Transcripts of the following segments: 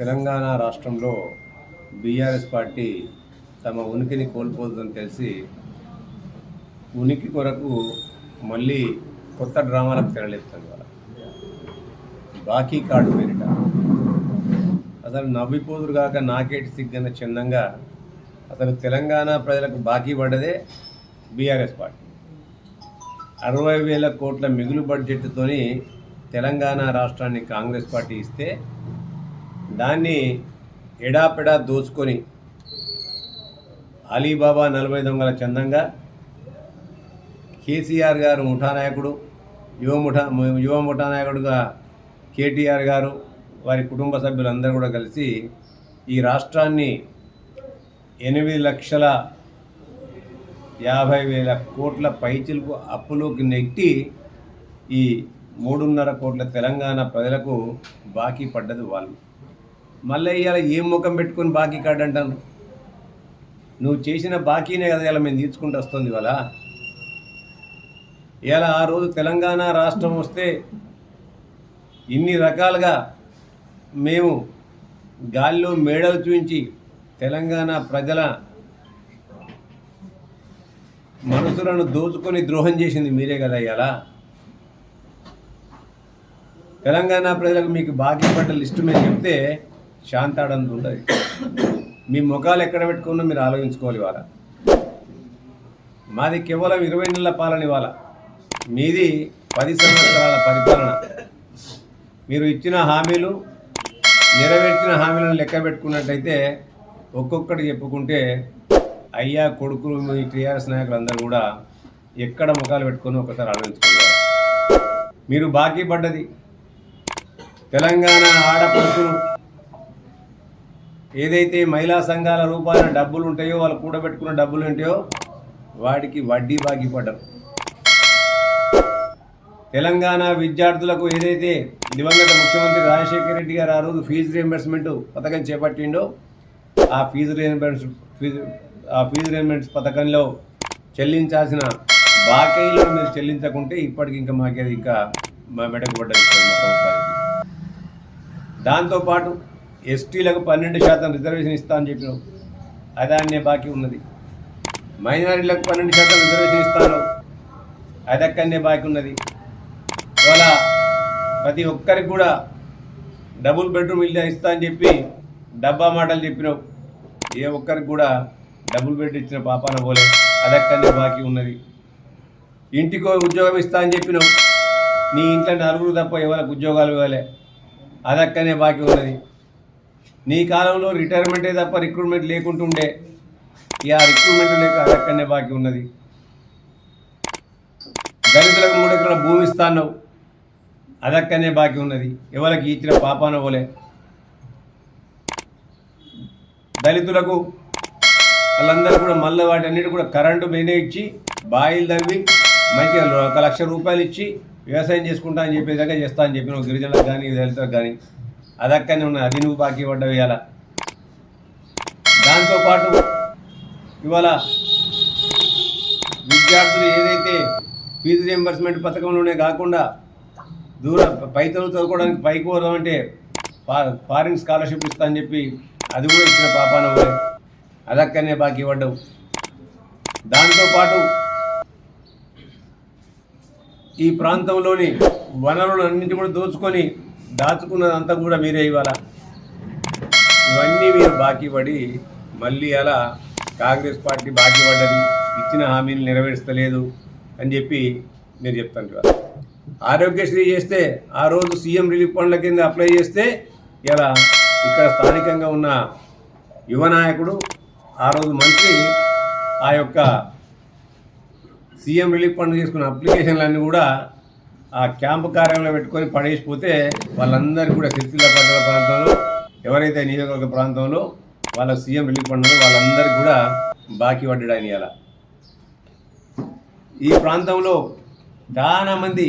తెలంగాణ రాష్ట్రంలో BRS party తమ ఉనికిని కోల్పోతుందని తెలిసి ఉనికి కొరకు మళ్ళీ కొత్త డ్రామాలకు తెరలేపుతుంది వాళ్ళ బాకీ కార్డు పేరిట. అసలు నవ్విపోదురు కాక నాకేటి సిగ్గన చిన్నంగా అసలు తెలంగాణ ప్రజలకు బాకీ పడ్డదే బీఆర్ఎస్ పార్టీ. అరవై వేల కోట్ల మిగులు బడ్జెట్తోని తెలంగాణ రాష్ట్రాన్ని కాంగ్రెస్ పార్టీ ఇస్తే దాన్ని ఎడాపెడా దోచుకొని అలీబాబా నలభై దొంగల చందంగా కేసీఆర్ గారు ముఠానాయకుడు యువ ముఠా యువ ముఠానాయకుడుగా కేటీఆర్ గారు వారి కుటుంబ సభ్యులందరూ కూడా కలిసి ఈ రాష్ట్రాన్ని ఎనిమిది లక్షల యాభై వేల కోట్ల పైచిలకు అప్పులోకి నెట్టి ఈ మూడున్నర కోట్ల తెలంగాణ ప్రజలకు బాకీ పడ్డది వాళ్ళు. మళ్ళీ ఇవాళ ఏం ముఖం పెట్టుకొని బాకీ కార్డు అంటాను నువ్వు చేసిన బాకీనే కదా ఇలా మేము తీర్చుకుంటూ వస్తుంది ఇవాళ. ఇలా ఆ రోజు తెలంగాణ రాష్ట్రం వస్తే ఇన్ని రకాలుగా మేము గాలిలో మేడలు చూపించి తెలంగాణ ప్రజల మనసులను దోచుకొని ద్రోహం చేసింది మీరే కదా ఇలా తెలంగాణ ప్రజలకు మీకు బాకీ పడ్డ లిస్టు మేము చెప్తే శాంతాడంత ఉండదు. మీ ముఖాలు ఎక్కడ పెట్టుకున్నా మీరు ఆలోచించుకోవాలి ఇవాళ. మాది కేవలం ఇరవై నెలల పాలన ఇవాళ. మీది పది సంవత్సరాల పరిపాలన. మీరు ఇచ్చిన హామీలు నెరవేర్చిన హామీలను లెక్క పెట్టుకున్నట్టయితే ఒక్కొక్కటి చెప్పుకుంటే అయ్యా కొడుకులు మీ టీఆర్ఎస్ నాయకులు అందరూ కూడా ఎక్కడ ముఖాలు పెట్టుకొని ఒకసారి ఆలోచించుకున్నారు మీరు బాకీ పడ్డది. తెలంగాణ ఆడపడుచులు ఏదైతే మహిళా సంఘాల రూపాయల డబ్బులు ఉంటాయో వాళ్ళు కూడబెట్టుకున్న డబ్బులు ఉంటాయో వాటికి వడ్డీ బాకీ తెలంగాణ విద్యార్థులకు ఏదైతే దివంగత ముఖ్యమంత్రి రాజశేఖర రెడ్డి గారు ఆ రోజు ఫీజు రియంబర్స్మెంట్ పథకం చేపట్టిండో ఆ ఫీజు రియంబర్స్ ఫీజు ఆ ఫీజు రియంబర్స్ పథకంలో చెల్లించాల్సిన బాకీలు మీరు చెల్లించకుంటే ఇప్పటికి ఇంకా మాకేది ఇంకా మా మెడకు పడ్డది. దాంతోపాటు ఎస్టీలకు పన్నెండు శాతం రిజర్వేషన్ ఇస్తా అని చెప్పినావు. అదాన్నే బాకీ ఉన్నది. మైనారిటీలకు పన్నెండు శాతం రిజర్వేషన్ ఇస్తాను. అదక్కడనే బాకీ ఉన్నది. ఇవాళ ప్రతి ఒక్కరికి కూడా డబుల్ బెడ్రూమ్ ఇల్లు ఇస్తా అని చెప్పి డబ్బా మాటలు చెప్పినావు. ఏ ఒక్కరికి కూడా డబుల్ బెడ్ ఇచ్చిన పాపాన పోలే. అదక్కడనే బాకీ ఉన్నది. ఇంటికో ఉద్యోగం ఇస్తా అని చెప్పినావు. నీ ఇంట్లో నలుగురు తప్ప ఎవరికి ఉద్యోగాలు ఇవ్వలే. అదక్కనే బాకీ ఉన్నది. నీ కాలంలో రిటైర్మెంటే తప్ప రిక్రూట్మెంట్ లేకుంటుండే. ఇక ఆ రిక్రూట్మెంట్ లేక అక్కడనే బాకీ ఉన్నది. దళితులకు మూడు ఎకరాల భూమి ఇస్తాను అదక్కనే బాకీ ఉన్నది. ఎవరికి ఇచ్చిన పాపాన పోలే. దళితులకు వాళ్ళందరూ కూడా మళ్ళీ వాటన్నిటి కూడా కరెంటు మెయిన్ ఇచ్చి బాయిలు తవ్వి మంచిగా ఒక లక్ష రూపాయలు ఇచ్చి వ్యవసాయం చేసుకుంటా అని చెప్పేదాకా చేస్తా అని చెప్పిన గిరిజనులకు కానీ దళితులకు కానీ అదక్కనే ఉన్నది అది నువ్వు బాకీ పడ్డవి ఇవాళ దాంతోపాటు ఇవాళ విద్యార్థులు ఏదైతే ఫీజు రియంబర్స్మెంట్ పథకంలోనే కాకుండా దూర పై చదువుకోవడానికి పైకి పోదాం ఫా ఫారిన్ స్కాలర్షిప్ ఇస్తా అని చెప్పి అది కూడా ఇచ్చిన పాపాన పోలే అదక్కనే బాకీ పడ్డవు దాంతోపాటు ఈ ప్రాంతంలోని వనరులన్నింటి కూడా దోచుకొని దాచుకున్నదంతా కూడా మీరే ఇవ్వాలా ఇవన్నీ మీరు బాకీ పడి మళ్ళీ అలా కాంగ్రెస్ పార్టీ బాకీ పడ్డది ఇచ్చిన హామీలు నెరవేర్చలేదు అని చెప్పి మీరు చెప్తాను ఇవాళ. ఆరోగ్యశ్రీ చేస్తే ఆ రోజు సీఎం రిలీఫ్ ఫండ్ల కింద అప్లై చేస్తే ఇలా ఇక్కడ స్థానికంగా ఉన్న యువ నాయకుడు ఆ రోజు మంత్రి ఆ యొక్క సీఎం రిలీఫ్ ఫండ్ తీసుకున్న అప్లికేషన్లన్నీ కూడా ఆ క్యాంపు కార్యాలయంలో పెట్టుకొని పడేసిపోతే వాళ్ళందరికీ కూడా సిరిసిల్ల పట్టణ ప్రాంతంలో ఎవరైతే నియోజకవర్గ ప్రాంతంలో వాళ్ళ సీఎం రిలీఫ్ ఫండ్ వాళ్ళందరికీ కూడా బాకీ పడ్డాడు ఆయన ఇలా ఈ ప్రాంతంలో చాలా మంది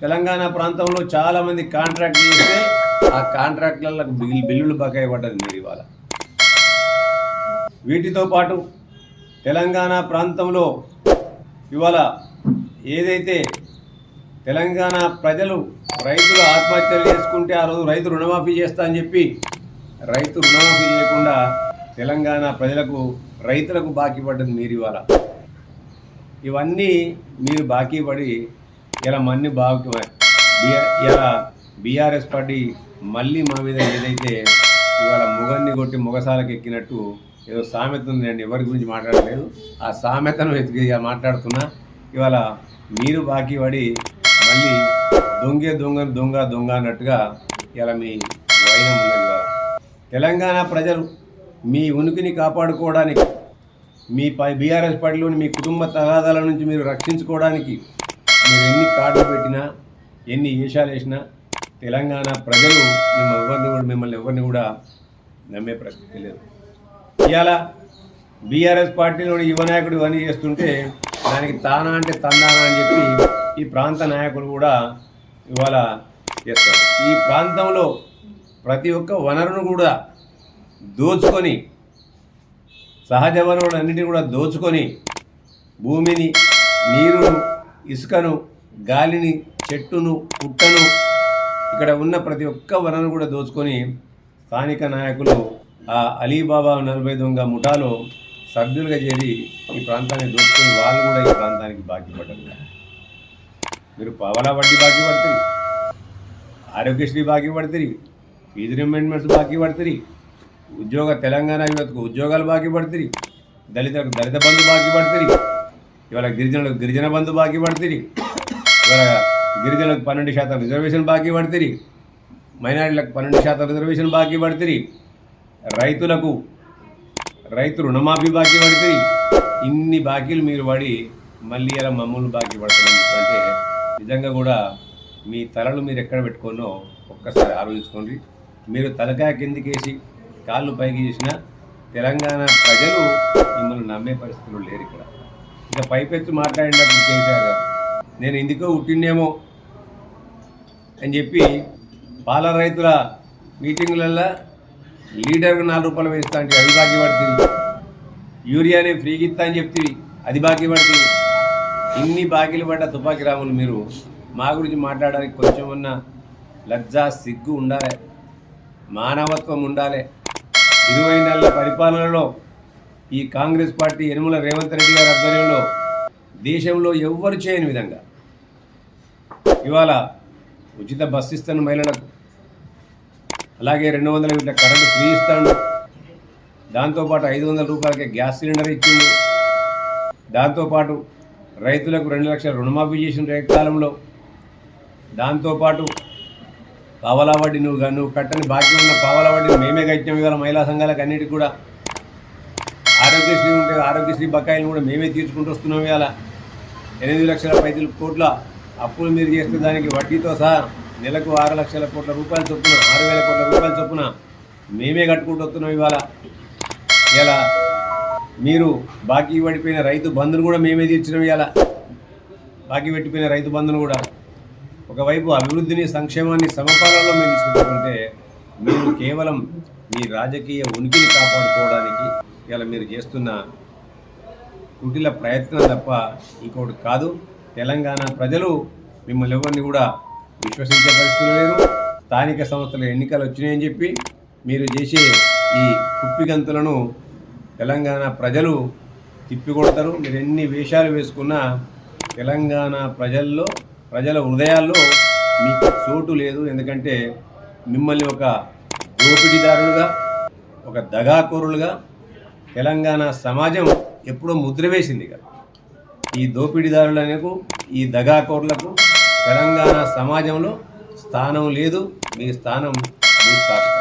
తెలంగాణ ప్రాంతంలో చాలా మంది కాంట్రాక్ట్ చేస్తే ఆ కాంట్రాక్ట్లకు బిల్లులు బకాయి పడ్డది మీరు ఇవాళ. వీటితో పాటు తెలంగాణ ప్రాంతంలో ఇవాళ ఏదైతే తెలంగాణ ప్రజలు రైతులు ఆత్మహత్యలు చేసుకుంటే ఆ రోజు రైతు రుణమాఫీ చేస్తా అని చెప్పి రైతు రుణమాఫీ చేయకుండా తెలంగాణ ప్రజలకు రైతులకు బాకీ పడ్డది మీరు ఇవాళ. ఇవన్నీ మీరు బాకీ పడి ఇలా మన్ని బాగుతున్నాయి ఇలా బీఆర్ఎస్ పార్టీ మళ్ళీ మా మీద ఏదైతే ఇవాళ మొగన్ని కొట్టి మొగసాలకు ఎక్కినట్టు ఏదో సామెత ఉంది నేను ఎవరి గురించి మాట్లాడలేదు. ఆ సామెతను వెతికి మాట్లాడుతున్నా. ఇవాళ మీరు బాకీ పడి మళ్ళీ దొంగే దొంగ దొంగ దొంగ అన్నట్టుగా ఇలా మీ వైనం ఉన్నది తెలంగాణ ప్రజలు మీ ఉనికిని కాపాడుకోవడానికి మీ పై బీఆర్ఎస్ పార్టీలోని మీ కుటుంబ తగాదాల నుంచి మీరు రక్షించుకోవడానికి మీరు ఎన్ని కార్డులు పెట్టినా ఎన్ని వేషాలు వేసినా తెలంగాణ ప్రజలు మిమ్మల్ని ఎవరిని కూడా మిమ్మల్ని ఎవరిని కూడా నమ్మే ప్రశ్న లేదు. ఇవాళ బీఆర్ఎస్ పార్టీలోని యువ నాయకుడు ఇవన్నీ చేస్తుంటే దానికి తానా అంటే తందానా అని చెప్పి ఈ ప్రాంత నాయకులు కూడా ఇవాళ చేస్తారు. ఈ ప్రాంతంలో ప్రతి ఒక్క వనరును కూడా దోచుకొని సహజ వనరులన్నింటినీ కూడా దోచుకొని భూమిని నీరును ఇసుకను గాలిని చెట్టును పుట్టను ఇక్కడ ఉన్న ప్రతి ఒక్క వనరును కూడా దోచుకొని స్థానిక నాయకులు ఆ అలీబాబా నలభై దొంగ ముఠాలో సభ్యులుగా చేరి ఈ ప్రాంతాన్ని దోచుకొని వాళ్ళు కూడా ఈ ప్రాంతానికి బాకీ పడ్డారు. మీరు పావలా వడ్డీ బాకీ పడుతుంది ఆరోగ్యశ్రీ బాకీ పడుతుంది ఫీజు రిమెంట్మెంట్స్ బాకీ పడుతుంది ఉద్యోగ తెలంగాణ యువతకు ఉద్యోగాలు బాకీ పడుతుంది దళితులకు దళిత బంధు బాకీ పడుతుంది ఇవాళ గిరిజనులకు గిరిజన బంధు బాకీ పడుతుంది ఇవాళ గిరిజనులకు పన్నెండు శాతం రిజర్వేషన్ బాకీ పడుతుంది మైనారిటీలకు పన్నెండు శాతం రిజర్వేషన్ బాకీ పడుతుంది రైతులకు రైతు రుణమాఫీ బాకీ పడుతుంది ఇన్ని బాకీలు మీరు పడి మళ్ళీ అలా మమ్మల్ని బాకీ పడుతున్నాం అంటే నిజంగా కూడా మీ తలలు మీరు ఎక్కడ పెట్టుకోనో ఒక్కసారి ఆలోచించుకోండి. మీరు తలకాయ కిందికేసి కాళ్ళు పైకి చేసిన తెలంగాణ ప్రజలు మిమ్మల్ని నమ్మే పరిస్థితులు లేరు ఇక్కడ. ఇంకా పైపెత్తు మాట్లాడినప్పుడు కేసీఆర్ గారు నేను ఎందుకో పుట్టిండేమో అని చెప్పి పాల రైతుల మీటింగులల్లో లీటర్కు నాలుగు రూపాయలు వేస్తా అంటే అది బాకీ పడుతుంది. యూరియాని ఫ్రీగా ఇస్తా అని చెప్తుంది. అది బాకీ పడుతుంది. ఇన్ని బాకీలు పడ్డ తుపాకీ రాములు మీరు మా గురించి మాట్లాడడానికి కొంచెం ఉన్న లజ్జా సిగ్గు ఉండాలి. మానవత్వం ఉండాలి. ఇరవై నెలల పరిపాలనలో ఈ కాంగ్రెస్ పార్టీ యనుమల రేవంత్ రెడ్డి గారి ఆధ్వర్యంలో దేశంలో ఎవ్వరు చేయని విధంగా ఇవాళ ఉచిత బస్సు ఇస్తాను మహిళలకు అలాగే రెండు వందల యూనిట్ల కరెంటు ఫ్రీ ఇస్తాడు దాంతోపాటు ఐదు వందల రూపాయలకి గ్యాస్ సిలిండర్ ఇచ్చిండు దాంతోపాటు రైతులకు రెండు లక్షల రుణమాఫీ చేసిన రేట్ కాలంలో దాంతోపాటు పావలా వడ్డీ నువ్వు నువ్వు కట్టని బాకీ ఉన్న పావలా వడ్డీ మేమే కట్టాం ఇవాళ మహిళా సంఘాలకు అన్నిటికి కూడా. ఆరోగ్యశ్రీ ఉంటే ఆరోగ్యశ్రీ బకాయిలు కూడా మేమే తీర్చుకుంటూ వస్తున్నాం ఇవాళ. ఎనిమిది లక్షల పైసలు కోట్ల అప్పులు మీరు చేస్తే దానికి వడ్డీతో సహా నెలకు ఆరు లక్షల కోట్ల రూపాయలు చొప్పున ఆరు వేల కోట్ల రూపాయల చొప్పున మేమే కట్టుకుంటూ వస్తున్నాం ఇవాళ. ఇలా మీరు బాకీ పడిపోయిన రైతు బంధును కూడా మేమే తీర్చినాం ఇవాళ బాకీ పెట్టిపోయిన రైతు బంధును కూడా. ఒకవైపు అభివృద్ధిని సంక్షేమాన్ని సమపాలలో మేము తీసుకుంటుంటే మీరు కేవలం మీ రాజకీయ ఉనికిని కాపాడుకోవడానికి ఇలా మీరు చేస్తున్న కుటిల ప్రయత్నం తప్ప ఇంకోటి కాదు. తెలంగాణ ప్రజలు మిమ్మల్ని ఎవరిని కూడా విశ్వసించే పరిస్థితులు లేరు. స్థానిక సంస్థల ఎన్నికలు వచ్చినాయని చెప్పి మీరు చేసే ఈ కుప్పిగంతులను తెలంగాణ ప్రజలు తిప్పికొడతారు. మీరు ఎన్ని వేషాలు వేసుకున్నా తెలంగాణ ప్రజల్లో ప్రజల హృదయాల్లో మీకు చోటు లేదు. ఎందుకంటే మిమ్మల్ని ఒక దోపిడీదారులుగా ఒక దగాకోరులుగా తెలంగాణ సమాజం ఎప్పుడో ముద్ర వేసింది కదా ఈ దోపిడీదారులకు ఈ దగాకోరులకు తెలంగాణ సమాజంలో స్థానం లేదు. మీ స్థానం భూస్థాపన